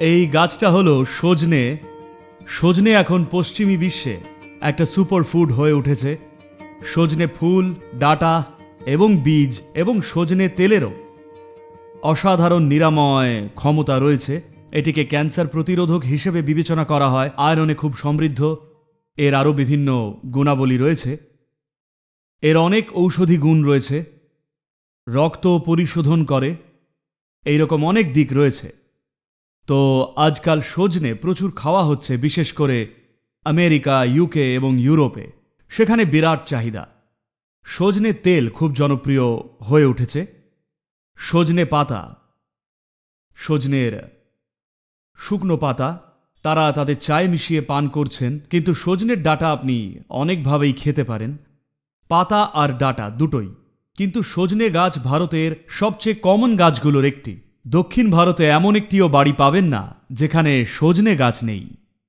এই গাছটা হলো সজনে। সজনে এখন পশ্চিমী বিশ্বে একটা সুপার ফুড হয়ে উঠেছে। সজনে ফুল, ডাটা এবং বীজ এবং সজনে তেলেরও অসাধারণ নিরাময় ক্ষমতা রয়েছে। এটিকে ক্যান্সার প্রতিরোধক হিসেবে বিবেচনা করা হয়। আয়রনে খুব সমৃদ্ধ। এর আরও বিভিন্ন গুণাবলী রয়েছে। এর অনেক ঔষধি গুণ রয়েছে। রক্ত পরিশোধন করে। এইরকম অনেক দিক রয়েছে। তো আজকাল সজনে প্রচুর খাওয়া হচ্ছে, বিশেষ করে আমেরিকা, ইউকে এবং ইউরোপে। সেখানে বিরাট চাহিদা। সজনে তেল খুব জনপ্রিয় হয়ে উঠেছে। সজনে পাতা। সজনের শুকনো পাতা। তারা তাদের চায় মিশিয়ে পান করছেন, কিন্তু সজনের ডাটা আপনি অনেকভাবেই খেতে পারেন। পাতা আর ডাটা দুটোই। কিন্তু সজনে গাছ ভারতের সবচেয়ে কমন গাছগুলোর একটি। দক্ষিণ ভারতে এমন একটিও বাড়ি পাবেন না যেখানে সজনে গাছ নেই।